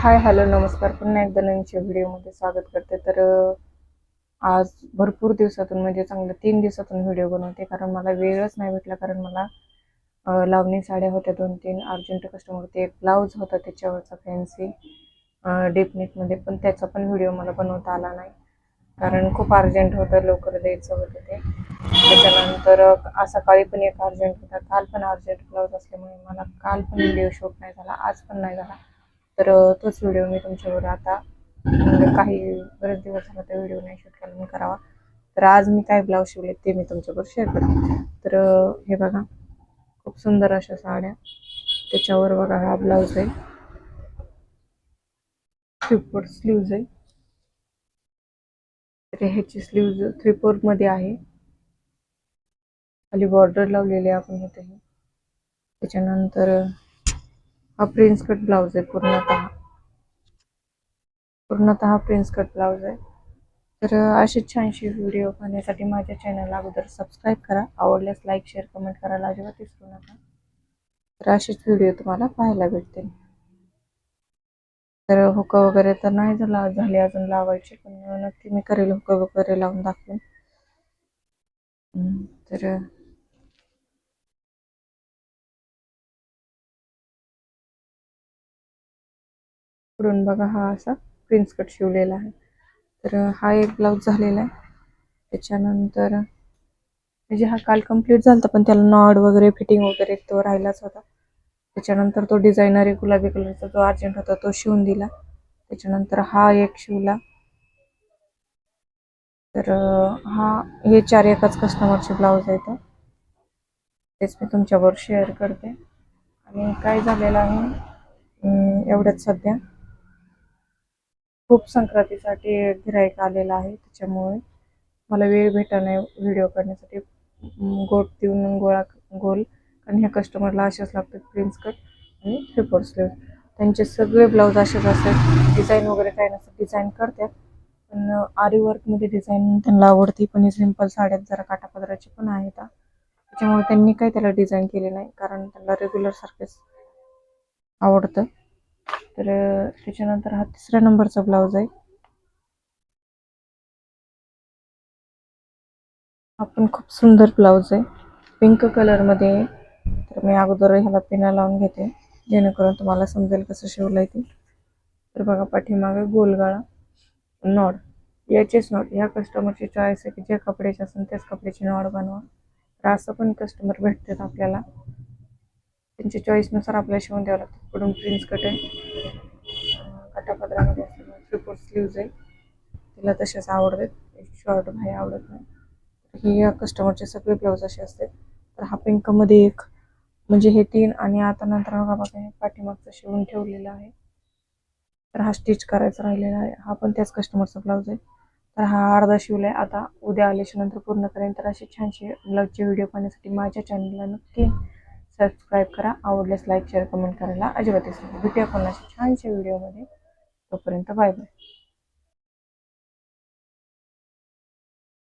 Hi hello नमस्कार. पुन्हा एकदा नवीनच्या व्हिडिओमध्ये स्वागत करते. तर आज भरपूर दिवसातून म्हणजे चांगलं तीन दिवसातून व्हिडिओ बनवते. कारण मला वेळच नाही भेटला. कारण मला लावणी साड्या होत्या दोन तीन. अर्जंट कस्टमर ते एक ब्लाऊज होता त्याच्यावरचा फॅन्सी मध्ये. पण त्याचा पण व्हिडिओ मला बनवता आला नाही. कारण खूप अर्जंट होतं लवकर द्यायचं होतं ते. त्याच्यानंतर सकाळी पण एक अर्जंट होता. काल पण अर्जंट ब्लाऊज असल्यामुळे मला काल पण व्हिडिओ शूट नाही झाला. आज पण नाही झाला. तर तोच व्हिडिओ मी तुमच्यावर आता म्हणजे काही बरेच दिवस झाला तर व्हिडिओ नाही शूट केला मी करावा. तर आज मी काय ब्लाऊज शिवले ते मी तुमच्यावर शेअर करते. तर हे बघा खूप सुंदर अशा साड्या. त्याच्यावर बघा हा ब्लाऊज आहे. थ्री स्लीव्ज आहे. तर ह्याची स्लीव्ज थ्री फोर्थमध्ये आहे. खाली बॉर्डर लावलेली आहे आपण इथे त्याच्यानंतर हा प्रिन्स कट ब्लाऊज आहे पूर्णतः. पूर्णतः प्रिन्स कट ब्लाऊज आहे. तर असे छानशी व्हिडिओ पाहण्यासाठी माझ्या चॅनलला अगोदर सबस्क्राईब करा. आवडल्यास लाईक शेअर कमेंट करायला अजिबात विसरू नका. तर असेच व्हिडिओ तुम्हाला पाहायला भेटतील. तर हुक वगैरे तर नाही झाला झाले अजून लावायचे पण नक्की मी करेल हुक वगैरे लावून दाखवेन. तर पुढून बघा हा असा प्रिन्स कट शिवलेला आहे. तर हा एक ब्लाऊज झालेला आहे. त्याच्यानंतर म्हणजे हा काल कंप्लीट झाला पण त्याला नॉड वगैरे फिटिंग वगैरे तो राहिलाच होता. त्याच्यानंतर तो डिझायनर एक गुलाबी कलरचा जो अर्जंट होता तो शिवून दिला. त्याच्यानंतर हा एक शिवला. तर हा हे चार एकाच कस्टमरचे ब्लाऊज आहेत. तेच मी तुमच्याबरोबर शेअर करते. आणि काय झालेलं आहे एवढंच सध्या. खूप संक्रांतीसाठी गिरायक आलेला आहे त्याच्यामुळे मला वेळ भेटा नाही व्हिडिओ करण्यासाठी गोट देऊन गोळा गोल. कारण ह्या कस्टमरला असेच लागतात प्रिन्स कट आणि थ्री स्लीव त्यांचे सगळे ब्लाऊज असेच असतात. डिझाईन वगैरे काही नसतं डिझाईन करतात. पण आरी वर्कमध्ये डिझाईन त्यांना आवडते पण सिंपल साड्यात जरा काटापदराचे पण आहेत. त्याच्यामुळे त्यांनी काही त्याला डिझाईन केले नाही. कारण त्यांना रेग्युलर सारखेच आवडतं. तर त्याच्यानंतर हा तिसऱ्या नंबरचा ब्लाऊज आहे. हा पण खूप सुंदर ब्लाऊज आहे. पिंक कलरमध्ये तर मी अगोदर ह्याला पिना लावून घेते. जेणेकरून तुम्हाला समजेल कसं शिवलंय ते. तर बघा पाठीमागे गोलगाळा नॉड याचेच नॉड ह्या कस्टमरची चॉईस आहे की जे कपड्याचे असेल त्याच कपड्याची नॉड बनवा. तर असं पण कस्टमर भेटतात आपल्याला. त्यांच्या चॉईसनुसार आपल्याला शिवून द्यावं लागतं. पुढून प्रिन्स कट आहे. काटापदरामध्ये असं थ्री फोर स्लीव्ज आहे. तिला तसेच आवडतात. शॉर्ट नाही आवडत नाही. ही हे या कस्टमरचे सगळे ब्लाऊज असे असतात. तर हा पिंकमध्ये एक म्हणजे हे तीन आणि आता नंतर बघा बघा पाठीमागचं शिवून ठेवलेलं आहे. तर हा स्टिच करायचा राहिलेला आहे. हा पण त्याच कस्टमरचा ब्लाऊज आहे. तर हा अर्धा शिवलाय आता उद्या आल्याच्यानंतर पूर्ण करेन. तर असे छानसे ब्लाऊजचे व्हिडिओ पाहण्यासाठी माझ्या चॅनलला नक्की सबस्क्राईब करा. आवडल्यास लाईक शेअर कमेंट करायला अजिबात विसरू भेटूया कोणाच्या छानशा व्हिडिओमध्ये तोपर्यंत बाय बाय